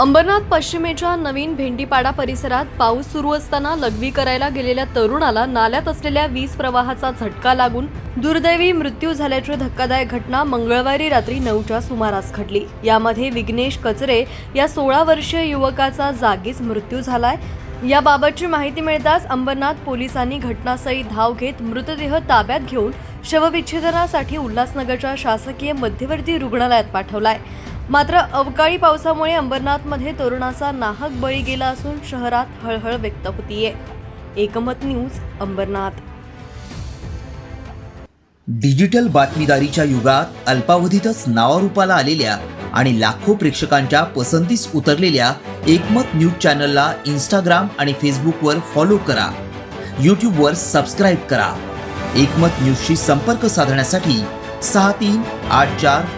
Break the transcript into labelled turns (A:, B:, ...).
A: अंबरनाथ पश्चिमेच्या नवीन भेंडीपाडा परिसरात पाऊस सुरू असताना लघवी करायला गेलेल्या तरुणाला नाल्यात असलेल्या वीज प्रवाहाचा झटका लागून दुर्दैवी मृत्यू झाल्याची धक्कादायक घटना मंगळवारी रात्री नऊच्या सुमारास घडली. यामध्ये विघ्नेश कचरे या सोळा वर्षीय युवकाचा जागीच मृत्यू झालाय. याबाबतची माहिती मिळताच अंबरनाथ पोलिसांनी घटनास्थळी धाव घेत मृतदेह ताब्यात घेऊन शवविच्छेदनासाठी उल्हासनगरच्या शासकीय मध्यवर्ती रुग्णालयात पाठवलाय. मात्र अवकाळी पावसामुळे अंबरनाथमध्ये तरुणाचा नाहक बळी गेला असून शहरात हळहळ व्यक्त होतीये. एकमत न्यूज अंबरनाथ.
B: डिजिटल बातमीदारीच्या युगात अल्पावधीतच नावारूपाला आलेल्या आणि लाखो प्रेक्षकांच्या पसंतीस उतरलेल्या एकमत न्यूज चॅनलला इंस्टाग्राम आणि फेसबुकवर फॉलो करा. यूट्यूबवर सबस्क्राईब करा. एकमत न्यूजशी संपर्क साधण्यासाठी सहा तीन आठ चार